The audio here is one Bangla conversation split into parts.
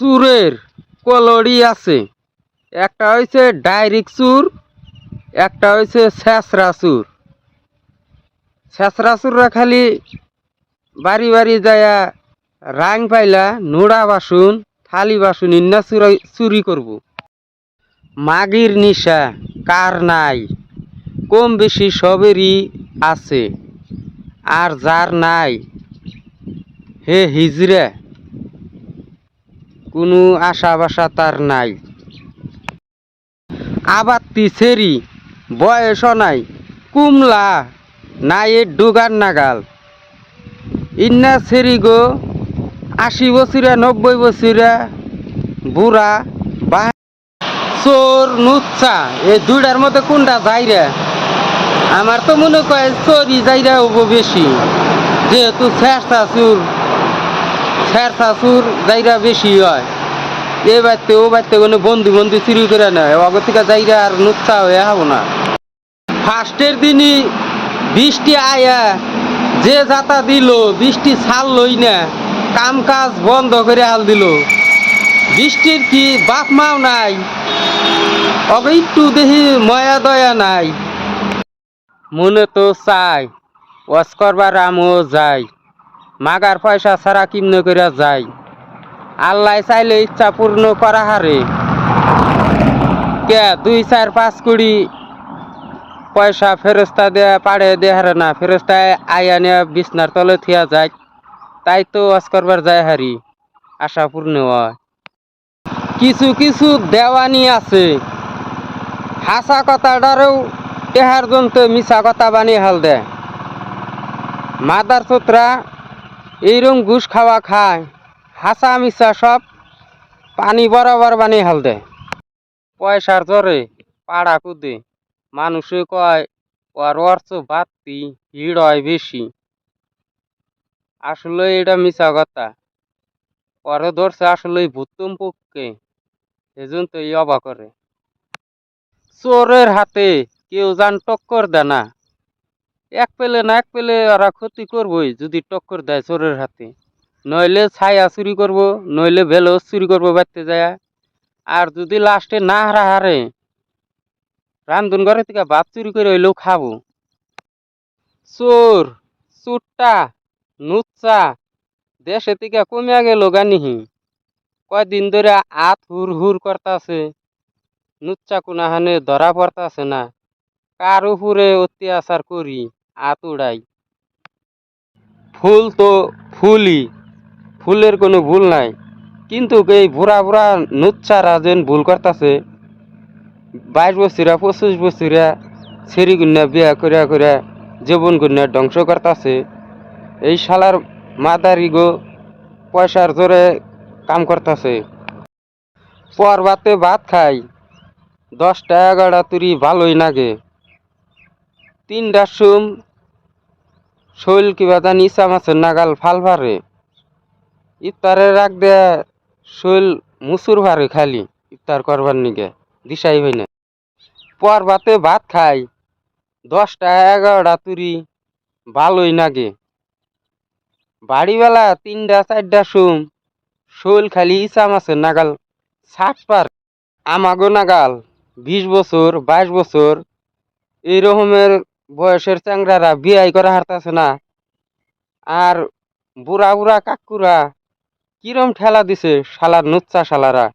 চুরের কলড়ি আছে। একটা হয়েছে ডাইরেক্ট চুর, একটা হয়েছে শেষরা চুর। শেষরা চুররা খালি বাড়ি বাড়ি যায়া রাং পাইলা নোড়া বাসুন, থালি বাসুন ইন্না চুরাই চুরি করব। মাগির নিশা, কার নাই? কম বেশি সবেরই আছে, আর যার নাই? হে হিজড়া কোনো আশা বাসা তার নাই। আবাত্তি সেরি বয়স নাই, কুমলা নাই এ ডুগার নাগাল। ইন্না সেরি গো, আশি বছরা নব্বই বছরা বুড়া বা চোর, নুচ্ছা এই দুইটার মধ্যে কোনটা যাই রে? আমার তো মনে কয় চোরই যাইরা হব বেশি যেহেতু শেরসা চুর শেরসা চুর যাইরা বেশি হয়। এ বাড়তে, ও বাড়তে কোনো বন্ধু বন্ধু চুরি করে নেয় অগর থেকে যাইরা আর নুচ্ছা হয়ে হব না। ফার্স্টের দিনই বৃষ্টি আয়া, যে যাতা দিল, বৃষ্টি ছাল লই না, কাম কাজ বন্ধ করে হাল দিল। বৃষ্টির কি বাপ মাও নাই, অগ একটু দেখি ময়া দয়া নাই। মনে তো চাই ওয়াশ করবার আমও যাই। মাগার পয়সা ছাড়া কিমনে করে যাই আল্লাহ চাইলে ইচ্ছা পূর্ণ করা হারে। কে দুই, চার, পাঁচ কুড়ি পয়সা ফেরস্তা দেয়া পাড়ে দেয়া হারে না, ফেরস্তায় আইয়া নিয়ে বিছনার তলে থিয়া যায়, তাই তো ওয়াশ করবার যায় হারি। আশা পূর্ণ হয়। কিছু কিছু দেওয়ানি আছে। হাসা কথা কথাটারেও টেহার জন্তু মিশা কথা বানিয়ে হাল দেয়। মাদার চোতরা এইরকম ঘুষ খাওয়া খায়। হাসা মিশা সব পানি বরাবর বানিয়ে হাল দেয় পয়সার জোরে পাড়া কুদে। মানুষে কয় ওর অর্থ বাড়তি ভিড় হয় বেশি। আসলে এটা মিশা কথা। পরে ধরছে আসলে ভুতুম পক্ষে। সেজন্য তো এই অবা করে। চোরের হাতে কেউ যান টক্কর দেয় না এক পেলে না, এক পেলে ওরা ক্ষতি করবই, যদি টক্কর দেয় চোরের হাতে। নইলে ছায়া চুরি করব, নইলে ভেলো চুরি করব বাড়তে যায়। আর যদি লাস্টে না হারা হারে, রান্ধন ঘরে থেকে ভাত চুরি করে হইলেও খাব। চোর চুট্টা নুচ্চা, দেশে থেকে কমিয়া গেল গানিহি। কয়দিন ধরে আত হুর হুর করতাছে, নুচ্চা কোনাহানে ধরা পড়তাছে না। কার উপরে অত্যাচার করি? আত উড়াই ফুল তো ফুলই, ফুলের কোনো ভুল নাই। কিন্তু এই বুড়া বুড়া নুচ্চারা যেন ভুল করতাছে। বাইশ বছরা পঁচিশ বছরা ছেড়ি গুন্না বিয়া করিয়া করিয়া জীবন গুন্না ধ্বংস করতাছে। এই শালার মাদারি গো পয়সার জোরে কাম করতাছে। পর বাতে ভাত খাই, দশটা এগারোটা তুরি ভালোই লাগে তিনটার সুম শৈল কিবা জানি ইচ্ছা মাছের নাগাল ফাল ভারে ইফতারে রাখ দেয়া শৈল মুসুর ভারে খালি, ইফতার করবার নিগে, দিশাই হয় না। পর বাতে ভাত খাই, দশটা এগারোটা তুরি ভালোই লাগে বাড়িবেলা তিনটা চারটা সুম শৈল খালি ইচ্ছা মাছের নাগাল ষাট পার। আমাগো নাগাল বিশ বছর, বাইশ বছর, এই রকমের বয়সের চ্যাংরারা বিয়াই করা হারতাছে না। আর বুড়া বুড়া কাকুরা কিরম ঠেলা দিছে শালার নুচ্চা শালারা।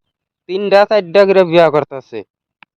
তিনটা চারটা করে বিয়া করতেছে।